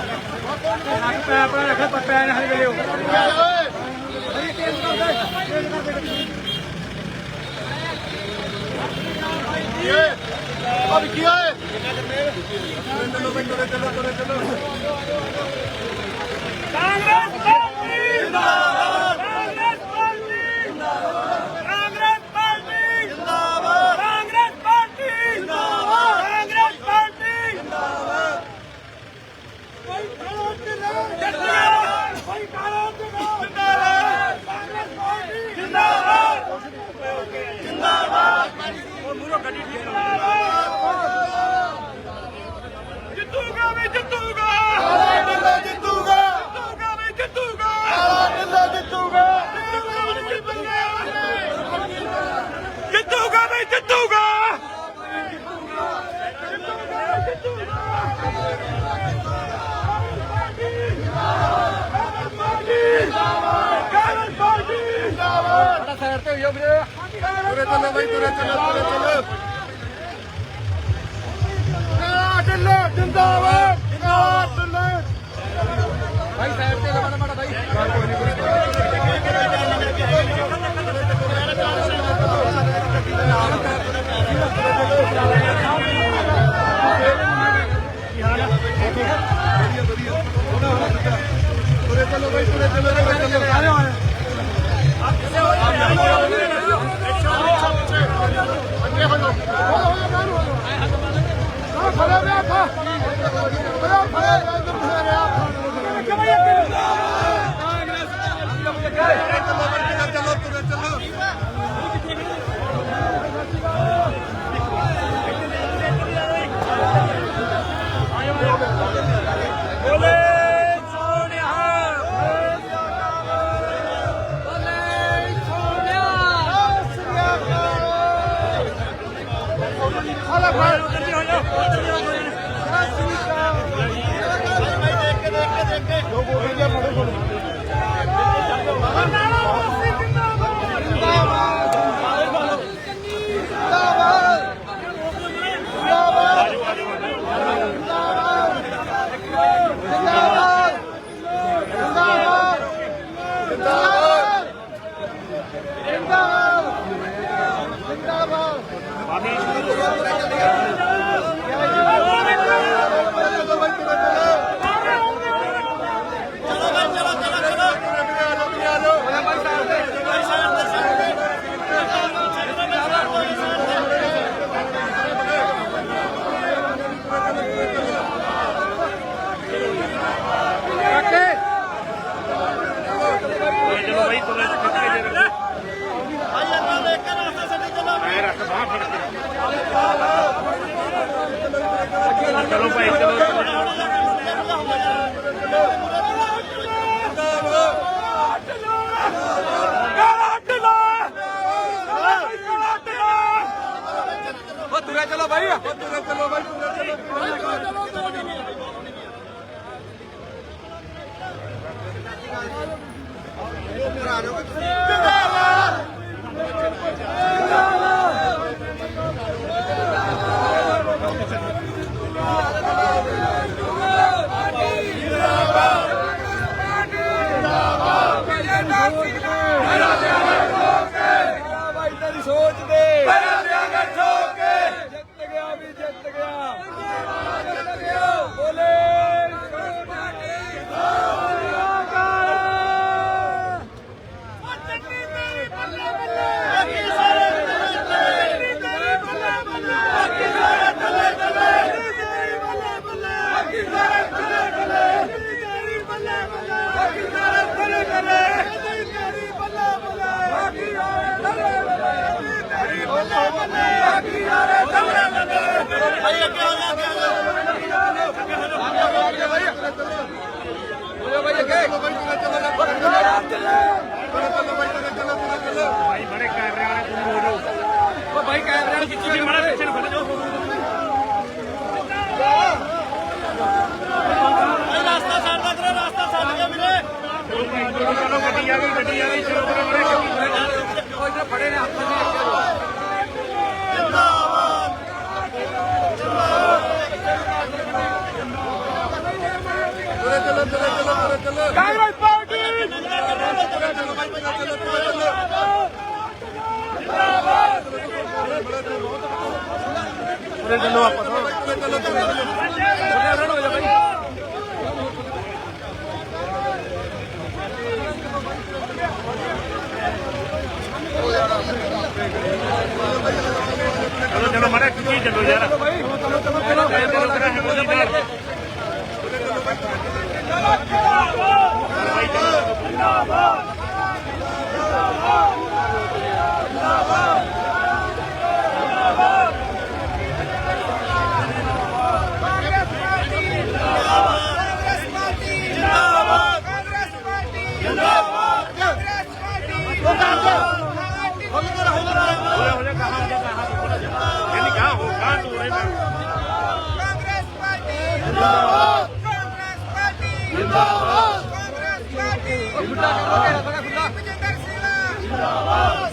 ਪੈ ਪੈ ਰੱਖਿਆ ਪਰ ਪੈ ਨਾ ਹਲੇ ਲਿਓ ਅਬ ਕੀ ਹੋਏ ਕਾਂਗਰਸ ਪਾਰਟੀ ਜਿੰਦਾਬਾਦ ਕਾਂਗਰਸ ਪਾਰਟੀ ਜਿੰਦਾਬਾਦ ਕਾਂਗਰਸ ਪਾਰਟੀ ਜਿੰਦਾਬਾਦ ਕਾਂਗਰਸ ਪਾਰਟੀ ਜਿੰਦਾਬਾਦ ਕਾਂਗਰਸ ਪਾਰਟੀ ਜਿੰਦਾਬਾਦ ਕੋਈ ਕਾਲਾ ਜਿੰਦਾਬਾਦ ਕੋਈ ਕਾਲਾ ਜਿੰਦਾਬਾਦ ਕਾਂਗਰਸ ਪਾਰਟੀ ਜਿੰਦਾਬਾਦ ਜਿੰਦਾਬਾਦ ਉਹ ਮੂਰੋ ਗੱਡੀ ਜਿੱਤੂਗਾ ਵੀ ਜਿੱਤੂਗਾ ਢਿੱਲਾ ਜਿੱਤੂਗਾ ਜਿੱਤੂਗਾ ਵੀ ਜਿੱਤੂਗਾ ਢਿੱਲਾ ਜਿੱਤੂਗਾ ਜਿੱਤੂਗਾ ਬਈ ਜਿੱਤੂਗਾ ਹੋਈਓ ਵੀਰੇ ਤੁਰੇ ਚੱਲੋ ਬਈ ਤੁਰੇ ਚੱਲੋ ਤੁਰੇ ਚੱਲੋ। ਢਿੱਲਾ ਜਿੰਦਾਬਾਦ ਕਾਲਾ ਢਿੱਲਾ ਭਾਈ ਸਾਈਡ ਤੇ ਲਵਾ ਮਾੜਾ ਭਾਈ ਤੁਰੇ ਚੱਲੋ ਬਈ ਤੁਰੇ ਚੱਲੋ ਤੁਰੇ ਚੱਲੋ। ਅੱਗੇ ਹੋ ਜਾਓ ਜੋ ਬੋਲ ਗਿਆ ਫੜੋ ਫੜੋ ਚਲੋ ਨੂੰ ਪਿੱਛੇ ਵੀ ਮਾੜਾ ਪਿੱਛੇ ਨੂੰ ਫੜ ਜਾਓ। ਰਾਸਤਾ ਛੱਡ ਦੇ ਵੀਰੇ ਰਾਸਤਾ ਛੱਡ ਕੇ ਵੀਰੇ। ਚਲੋ ਗੱਡੀ ਆ ਗਈ ਗੱਡੀ ਆ ਗਈ ਚਲੋ ਵੀਰੇ ਵੀਰੇ ਉਹ ਇਧਰ ਫੜੇ ਨੇ ਹੱਥ ਨੇ ਜਿੰਦਾਬਾਦ ਜਿੰਦਾਬਾਦ ਚਲੋ ਚਲੋ ਚਲੋ ਚਲੋ। ਕਾਂਗਰਸ ਤੁਰੇ ਚੱਲੋ ਆਪਾਂ ਤਾਂ ਚਲੋ ਚਲੋ ਚਲੋ ਚਲੋ ਮਾਰੇ ਕੀ ਚੱਲੋ ਯਾਰ ਚਲੋ ਚਲੋ ਚਲੋ ਕਰਾ ਹੈ ਜੀ ਨਾਲ ਕਾਂਗਰਸ ਪਾਰਟੀ ਜਿੰਦਾਬਾਦ ਕਾਂਗਰਸ ਪਾਰਟੀ ਜਿੰਦਾਬਾਦ ਕਾਂਗਰਸ ਪਾਰਟੀ ਜਿੰਦਾਬਾਦ ਹੋ ਜਾ ਹੋ ਜਾ ਕਹਾਂ ਹੋ ਜਾ ਕਹਾਂ ਇਹ ਕਹਾਂ ਹੋ ਕਹਾਂ ਤੂੰ ਰੇ ਕਾਂਗਰਸ ਪਾਰਟੀ ਜਿੰਦਾਬਾਦ ਕਾਂਗਰਸ ਪਾਰਟੀ ਜਿੰਦਾਬਾਦ ਕਾਂਗਰਸ ਪਾਰਟੀ ਜਿੰਦਾਬਾਦ ਬਜਿੰਦਰ ਸਿੰਘਲਾ ਜਿੰਦਾਬਾਦ